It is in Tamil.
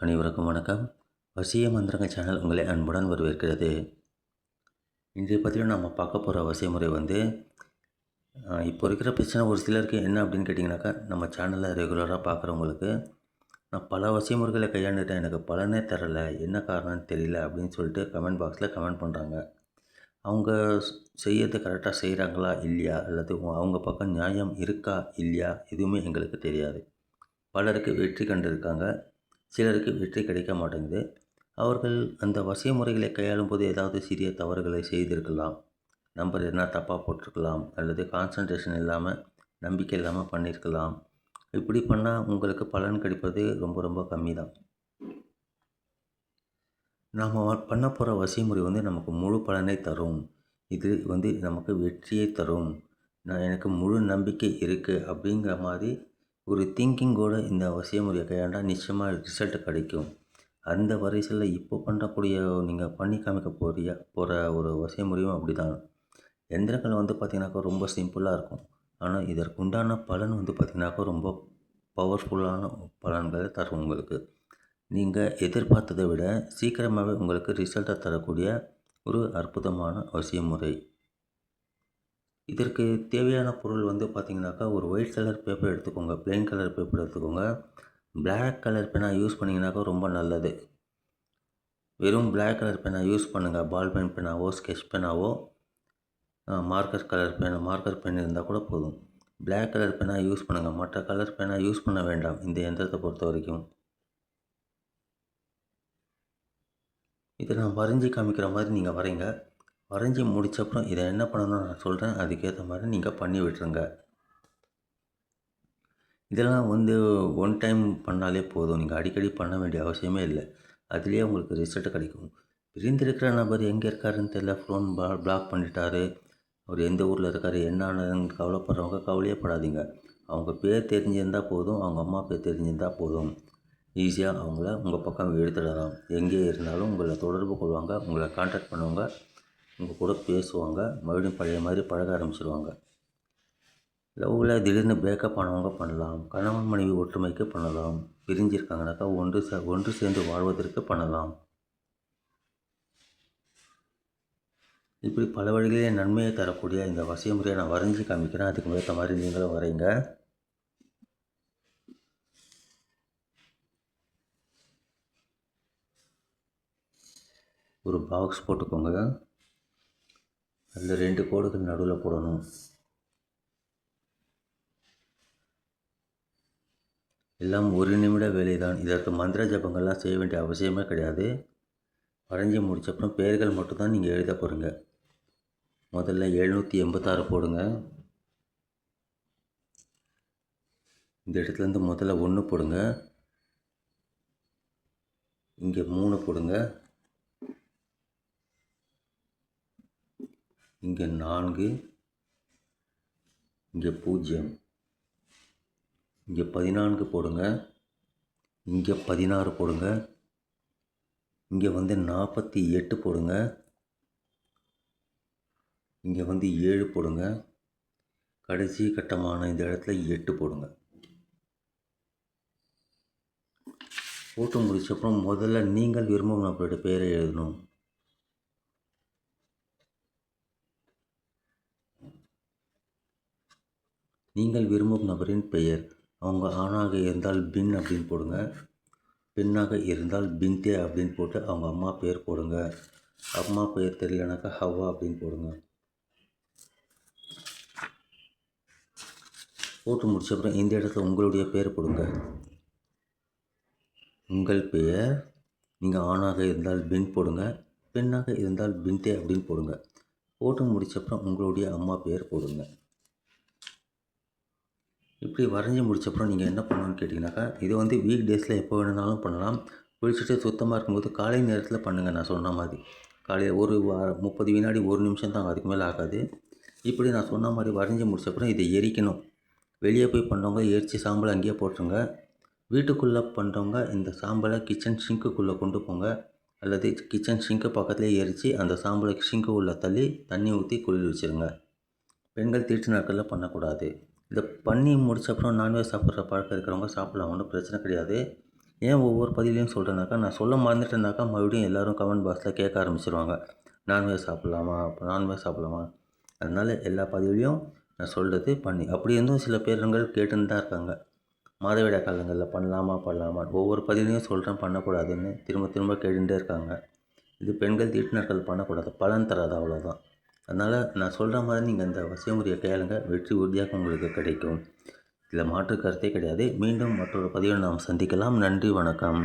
அனைவருக்கும் வணக்கம். வசிய மந்திரங்கள் சேனல் உங்களை அன்புடன் வரவேற்கிறது. இன்றைய பதிவில் நம்ம பார்க்க போகிற வசிய முறை வந்து இப்போ இருக்கிற பிரச்சனை ஒரு சிலருக்கு என்ன அப்படின்னு கேட்டிங்கனாக்கா நம்ம சேனலை ரெகுலராக பார்க்குறவங்களுக்கு நான் பல வசிய முறைகளை கையாண்டுட்டேன். எனக்கு பலனே தரலை. என்ன காரணம்னு தெரியல அப்படின்னு சொல்லிட்டு கமெண்ட் பாக்ஸில் கமெண்ட் பண்ணுறாங்க அவங்க செய்யறது கரெக்டாக செய்கிறாங்களா இல்லையா? அல்லது அவங்க பக்கம் நியாயம் இருக்கா இல்லையா? எதுவுமே எங்களுக்கு தெரியாது. பலருக்கு வெற்றி கண்டிருக்காங்க. சிலருக்கு வெற்றி கிடைக்க மாட்டேங்குது. அவர்கள் அந்த வசிய முறைகளை கையாளும் போது ஏதாவது சிறிய தவறுகளை செய்திருக்கலாம். நம்பர் என்ன தப்பாக போட்டிருக்கலாம் அல்லது கான்சன்ட்ரேஷன் இல்லாமல் நம்பிக்கை இல்லாமல் பண்ணியிருக்கலாம் இப்படி பண்ணால் உங்களுக்கு பலன் கிடைப்பது ரொம்ப ரொம்ப கம்மி தான் நாம் பண்ண போகிற வசிய முறை வந்து நமக்கு முழு பலனை தரும். இது வந்து நமக்கு வெற்றியை தரும். நான் எனக்கு முழு நம்பிக்கை இருக்குது அப்படிங்கிற மாதிரி ஒரு திங்கிங்கோட இந்த அவசிய முறையை கையாண்டா நிச்சயமாக ரிசல்ட் கிடைக்கும். அந்த வரிசையில் இப்போ பண்ணக்கூடிய நீங்கள் பண்ணி காமிக்க போகிறிய போகிற ஒரு வசிய முறையும் அப்படி தான் எந்திரங்கள் வந்து பார்த்திங்கனாக்கா ரொம்ப சிம்பிளாக இருக்கும். ஆனால் இதற்கு உண்டான பலன் வந்து பார்த்திங்கனாக்கா ரொம்ப பவர்ஃபுல்லான பலன்களை தரும் உங்களுக்கு. நீங்கள் எதிர்பார்த்ததை விட சீக்கிரமாகவே உங்களுக்கு ரிசல்ட்டை தரக்கூடிய ஒரு அற்புதமான அவசிய முறை இதற்கு தேவையான பொருள் வந்து பார்த்திங்கனாக்கா ஒரு ஒயிட் கலர் பேப்பர் எடுத்துக்கோங்க. Plain கலர் பேப்பர் எடுத்துக்கோங்க. பிளாக் கலர் பேனா யூஸ் பண்ணிங்கனாக்கா ரொம்ப நல்லது. வெறும் பிளாக் கலர் பேனா யூஸ் பண்ணுங்கள் பால் பென் பேனாவோ ஸ்கெச் பேனாவோ மார்க்கர் கலர் பேனா மார்க்கர் பென் இருந்தால் கூட போதும். பிளாக் கலர் பேனா யூஸ் பண்ணுங்கள் மற்ற கலர் பேனா யூஸ் பண்ண வேண்டாம். இந்த எந்திரத்தை பொறுத்த வரைக்கும். இதை நான் வரைஞ்சி காமிக்கிற மாதிரி நீங்கள் வரைங்க. வரைஞ்சி முடித்தப்புறம் இதை என்ன பண்ணணும்னு நான் சொல்கிறேன் அதுக்கேற்ற மாதிரி நீங்கள் பண்ணி விட்டுருங்க. இதெல்லாம் வந்து ஒன் டைம் பண்ணாலே போதும். நீங்கள் அடிக்கடி பண்ண வேண்டிய அவசியமே இல்லை. அதுலேயே உங்களுக்கு ரிசல்ட் கிடைக்கும். பிரிந்திருக்கிற நபர் எங்கே இருக்காருன்னு தெரியல. ஃபோன் பா பிளாக் பண்ணிட்டாரு. அவர் எந்த ஊரில் இருக்கார் என்னன்னு கவலைப்படுறவங்க கவலையே படாதீங்க. அவங்க பேர் தெரிஞ்சிருந்தால் போதும். அவங்க அம்மா பேர் தெரிஞ்சிருந்தால் போதும். ஈஸியாக அவங்கள உங்கள் பக்கம் எடுத்துடலாம் எங்கே இருந்தாலும் உங்களை தொடர்பு கொள்வாங்க. உங்களை காண்டாக்ட் பண்ணுவாங்க. உங்கள் கூட பேசுவாங்க மறுபடியும் பழைய மாதிரி பழக ஆரம்பிச்சிடுவாங்க லவ்வில் திடீர்னு பிரேக்கப் ஆனவங்க பண்ணலாம் கணவன் மனைவி ஒற்றுமைக்கு பண்ணலாம் பிரிஞ்சிருக்காங்கனாக்கா ஒன்று சே ஒன்று சேர்ந்து வாழ்வதற்கு பண்ணலாம். இப்படி பல வழிகளிலே நன்மையை தரக்கூடிய இந்த வசிய முறையை நான் வரைஞ்சி காமிக்கிறேன். அதுக்கு ஏற்ற மாதிரி நீங்களும் வரைங்க. ஒரு பாக்ஸ் போட்டுக்கோங்க. அதில் ரெண்டு கோடுகள் நடுவில் போடணும். எல்லாம் ஒரு நிமிட வேலைதான். இதற்கு மந்திர ஜபங்கள்லாம் செய்ய வேண்டிய அவசியமே கிடையாது. வரைஞ்சி முடிச்சப்புறம் பெயர்கள் மட்டும்தான் நீங்கள் எழுத போகிறீங்க முதல்ல எழுநூற்றி எண்பத்தாறு போடுங்க. இந்த இடத்துலேருந்து முதல்ல ஒன்று போடுங்க. இங்கே மூணு போடுங்க. இங்கே நான்கு இங்கே பூஜ்ஜியம் இங்கே பதினான்கு போடுங்க. இங்கே பதினாறு போடுங்க. இங்கே வந்து நாற்பத்தி எட்டு போடுங்க. இங்கே வந்து ஏழு போடுங்க. கடைசி கட்டமான இந்த இடத்துல எட்டு போடுங்க. போட்டு முடிச்சப்புறம் முதல்ல நீங்கள் விரும்பும் நபருடைய பேரை எழுதணும். நீங்கள் விரும்பும் நபரின் பெயர். அவங்க ஆணாக இருந்தால் பின் அப்படின்னு போடுங்க. பெண்ணாக இருந்தால் பின்தே அப்படின்னு போட்டு அவங்க அம்மா பேர் போடுங்க. அம்மா பெயர் தெரியலனாக்கா ஹவா அப்படின்னு போடுங்க. போட்டு முடிச்ச அப்புறம் இந்த இடத்துல உங்களுடைய பேர் போடுங்க. உங்கள் பெயர் நீங்கள் ஆணாக இருந்தால் பின் போடுங்க. பெண்ணாக இருந்தால் பின்தே அப்படின்னு போடுங்க. போட்டு முடிச்ச அப்புறம் உங்களுடைய அம்மா பெயர் போடுங்க. இப்படி வரைஞ்சி முடிச்சப்புறம் நீங்கள் என்ன பண்ணணும்னு கேட்டிங்கனாக்கா இது வந்து வீக் டேஸில் எப்போ வேணுனாலும் பண்ணலாம். குளிச்சுட்டு சுத்தமாக இருக்கும்போது காலை நேரத்தில் பண்ணுங்கள் நான் சொன்ன மாதிரி. காலையில் ஒரு வார முப்பது வினாடி ஒரு நிமிஷம் தான் அதுக்கு மேலே ஆகாது. இப்படி நான் சொன்ன மாதிரி வரைஞ்சி முடிச்சப்புறம் இதை எரிக்கணும். வெளியே போய் பண்ணுறவங்க எரித்து சாம்பலை அங்கேயே போட்டுருங்க. வீட்டுக்குள்ளே பண்ணுறவங்க இந்த சாம்பலை கிச்சன் சிங்க்குக்குள்ளே கொண்டு போங்க. அல்லது கிச்சன் சிங்க்கு பக்கத்துலேயே எரித்து அந்த சாம்பலை ஷிங்க்கு உள்ள தள்ளி தண்ணி ஊற்றி குளிர் வச்சுருங்க. பெண்கள் தீட்டு நாட்களில் பண்ணக்கூடாது. இந்த பண்ணி முடிச்ச அப்புறம் நான்வெஜ் சாப்பிட்ற பழக்கம் இருக்கிறவங்க சாப்பிடலாம் ஒன்றும் பிரச்சனை கிடையாது. ஏன் ஒவ்வொரு பதிலையும் சொல்கிறேனாக்கா நான் சொல்ல மறந்துட்டேனாக்கா மறுபடியும் எல்லோரும் கமெண்ட் பாக்ஸில் கேட்க ஆரம்பிச்சிருவாங்க. நான்வெஜ் சாப்பிட்லாமா? நான்வெஜ் சாப்பிட்லாமா? அதனால் எல்லா பதிவுலையும் நான் சொல்கிறது பண்ணி அப்படி இருந்தும் சில பேருங்கள் கேட்டுன்னு தான் இருக்காங்க. மாதவிடா காலங்களில் பண்ணலாமா பண்ணலாமா? ஒவ்வொரு பதிலையும் சொல்கிறேன் பண்ணக்கூடாதுன்னு திரும்ப திரும்ப கேட்டுகிட்டே இருக்காங்க. இது பெண்கள் தீட்டினர்கள் பண்ணக்கூடாது. பலன் தராது அவ்வளோதான் அதனால் நான் சொல்கிற மாதிரி நீங்கள் அந்த வசியமுறையை கேளுங்க வெற்றி உறுதியாக உங்களுக்கு கிடைக்கும். இதில் மாற்று கருத்தே கிடையாது. மீண்டும் மற்றொரு பதிவில் நாம் சந்திக்கலாம். நன்றி வணக்கம்.